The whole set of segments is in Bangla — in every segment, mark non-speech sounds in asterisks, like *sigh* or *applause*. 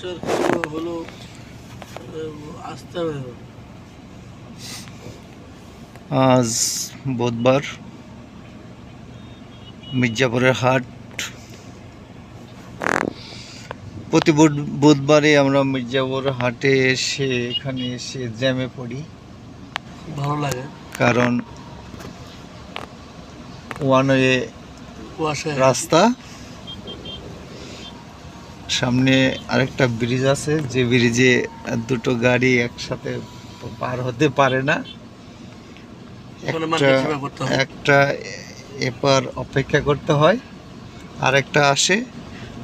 কিছু হলো আসতে হবে। আজ বুধবার মির্জাপুরের হাট। প্রতি বুধ- বুধবারে আমরা মির্জাপুর হাটে এসে এখানে এসে জ্যামে পড়ি। ভালো লাগে। কারণ ওয়ান ওয়ে রাস্তা। সামনে আরেকটা ব্রিজ আছে যে ব্রিজে দুটো গাড়ি একসাথে পার হতে পারে না। একটা এপার অপেক্ষা করতে হয় আর একটা আসে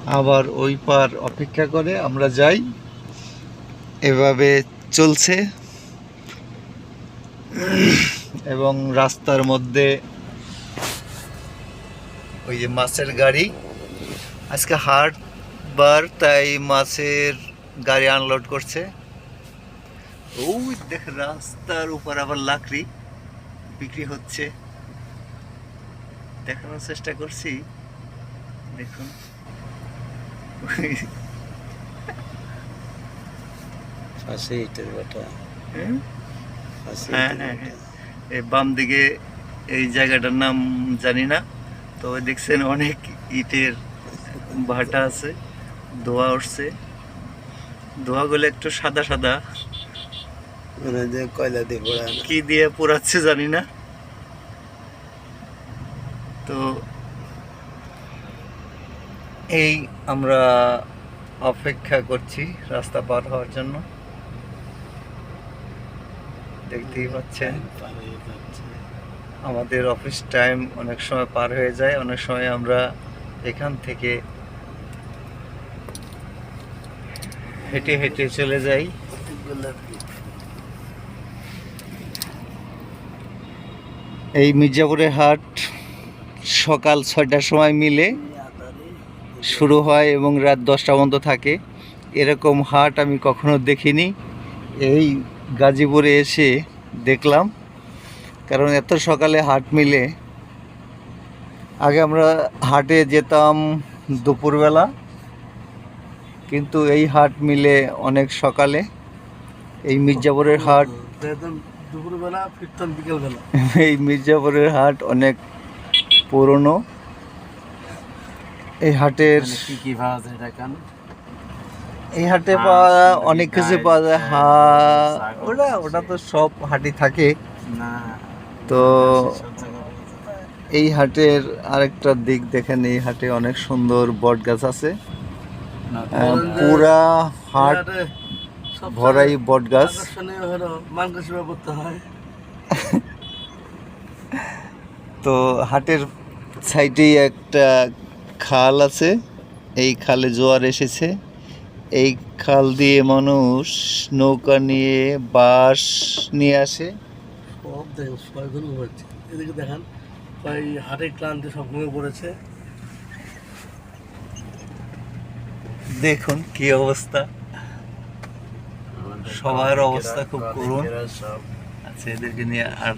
আবার ওই পার অপেক্ষা করে আমরা যাই। এভাবে চলছে। এবং রাস্তার মধ্যে ওই যে মাছের গাড়ি। আজকে হাট বার তাই মাছের গাড়ি আনলোড করছে। ওই দেখ রাস্তার উপর আবার লাকড়ি বিক্রি হচ্ছে। দেখানোর চেষ্টা করছি। দেখুন। পাশে ইটের বাটা। হ্যাঁ? হ্যাঁ হ্যাঁ হ্যাঁ। এই বাম দিকে এই জায়গাটার নাম জানি না তবে দেখছেন অনেক ইটের ভাটা আছে। ধোয়া উঠছে। ধোয়াগুলো একটু সাদা সাদা। মানে যে কয়লা দিয়ে পড়া কি দিয়ে পোড়াচ্ছে জানি না। তো এই আমরা অপেক্ষা করছি রাস্তা পার হওয়ার জন্য। দেখতেই পাচ্ছেন। আমাদের অফিস টাইম অনেক সময় পার হয়ে যায়। অনেক সময় আমরা এখান থেকে হেঁটে হেঁটে চলে যাই। এই মির্জাপুরের হাট সকাল ছয়টার সময় মিলে শুরু হয় এবং রাত দশটা পর্যন্ত থাকে। এরকম হাট আমি কখনো দেখিনি। এই গাজীপুরে এসে দেখলাম। কারণ এত সকালে হাট মিলে। আগে আমরা হাটে যেতাম দুপুরবেলা। কিন্তু এই হাট মিলে অনেক সকালে। এই মির্জাপুরের হাট দুপুরবেলা ফিরতাম বিকেলবেলা। *laughs* এই মির্জাপুরের হাট অনেক পুরনো। এই হাটের মানে কি এই হাটে পাওয়া অনেক কিছু পাওয়া যায়। হা ওটা ওটা তো সব হাটে থাকে। না। তো। এই হাটের আরেকটা দিক দেখেন এই হাটে অনেক সুন্দর বট গাছ আছে। পুরা হাট ভরাই বট গাছ। হয়। *laughs* তো হাটের সাইডেই একটা খাল আছে। এই খালে জোয়ার এসেছে। এই খাল দিয়ে মানুষ নৌকা নিয়ে বাঁশ নিয়ে আসে। সব দেখেন সবাই এদিকে দেখান প্রায় হাটের ক্লান্তি সব পড়েছে। দেখুন কি অবস্থা। সবার অবস্থা খুব করুন। আচ্ছা এদেরকে নিয়ে আর